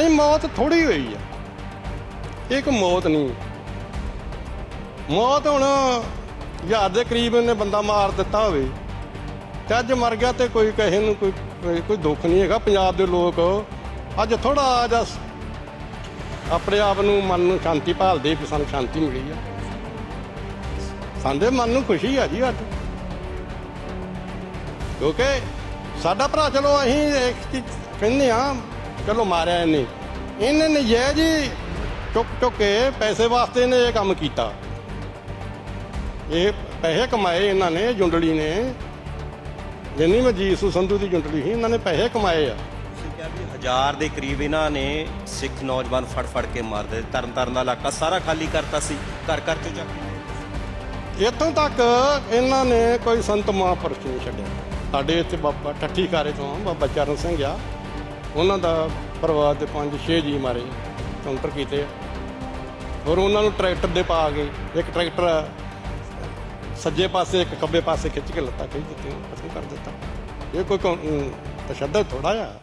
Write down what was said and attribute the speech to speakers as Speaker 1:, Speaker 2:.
Speaker 1: ਨਹੀਂ, ਮੌਤ ਥੋੜੀ ਹੋਈ ਆ। ਇਹ ਕੋਈ ਮੌਤ ਨਹੀਂ। ਮੌਤ ਹੁਣ ਹਜ਼ਾਰ ਦੇ ਕਰੀਬ ਇਹਨੇ ਬੰਦਾ ਮਾਰ ਦਿੱਤਾ ਹੋਵੇ। ਤੇ ਅੱਜ ਮਰ ਗਿਆ ਤੇ ਕੋਈ ਕਹੇ ਨੂੰ ਕੋਈ ਕੋਈ- ਦੁੱਖ ਨਹੀਂ ਹੈਗਾ ਪੰਜਾਬ ਦੇ ਲੋਕ। ਅੱਜ ਥੋੜਾ ਜਿਹਾ ਆਪਣੇ ਆਪ ਨੂੰ ਮਨ ਨੂੰ ਸ਼ਾਂਤੀ ਭਾਲਦੇ ਵੀ ਸਾਨੂੰ ਸ਼ਾਂਤੀ ਮਿਲੀ ਆ। ਸਾਡੇ ਮਨ ਨੂੰ ਖੁਸ਼ੀ ਆ ਜੀ ਅੱਜ। ਕਿਉਂਕਿ ਸਾਡਾ ਭਰਾ ਚਲੋ ਅਸੀਂ ਇੱਕ ਚੀਜ਼ ਕਹਿੰਦੇ ਆ ਚਲੋ ਮਾਰਿਆ ਇਹਨੇ। ਇਹਨੇ ਨਜਾਇਜ਼ ਜੀ ਚੁੱਕ ਚੁੱਕ ਕੇ ਪੈਸੇ ਵਾਸਤੇ ਨੇ ਇਹ ਕੰਮ ਕੀਤਾ। ਇਹ ਪੈਸੇ ਕਮਾਏ ਇਹਨਾਂ ਨੇ ਜੁੰਡਲੀ ਨੇ। ਜਿੰਨੀ ਮੈਂ ਜੀਸੂ ਸੰਧੂ ਦੀ ਜੁੰਡਲੀ ਸੀ ਇਹਨਾਂ ਨੇ ਪੈਸੇ ਕਮਾਏ ਆ।
Speaker 2: ਹਜ਼ਾਰ ਦੇ ਕਰੀਬ ਇਹਨਾਂ ਨੇ ਸਿੱਖ ਨੌਜਵਾਨ ਫੜ ਫੜ ਕੇ ਮਾਰਦੇ ਤਰਨ ਤਾਰਨ ਦਾ ਇਲਾਕਾ ਸਾਰਾ ਖਾਲੀ ਕਰਤਾ ਸੀ ਘਰ ਘਰ ਚ ਜਾ ਕੇ।
Speaker 1: ਇੱਥੋਂ ਤੱਕ ਇਹਨਾਂ ਨੇ ਕੋਈ ਸੰਤ ਮਹਾਂਪੁਰਸ਼ ਨਹੀਂ ਛੱਡਿਆ। ਸਾਡੇ ਇੱਥੇ ਬਾਬਾ ਠੱਠੀ ਕਾਰੇ ਤੋਂ ਬਾਬਾ ਚਰਨ ਸਿੰਘ ਆ। ਉਹਨਾਂ ਦਾ ਪਰਿਵਾਰ ਦੇ ਪੰਜ, ਛੇ ਜੀ ਮਾਰੇ ਕਾਊਂਟਰ ਕੀਤੇ। ਆ ਔਰ ਉਹਨਾਂ ਨੂੰ ਟਰੈਕਟਰ ਦੇ ਪਾ ਕੇ ਇੱਕ ਟਰੈਕਟਰ ਸੱਜੇ ਪਾਸੇ, ਇੱਕ ਖੱਬੇ ਪਾਸੇ ਖਿੱਚ ਕੇ ਲੱਤਾਂ ਖਿੱਚ ਦਿੱਤੀਆਂ, ਖਤਮ ਕਰ ਦਿੱਤਾ। ਇਹ ਕੋਈ ਕੌਣ- ਤਸ਼ੱਦਦ ਥੋੜਾ ਆ।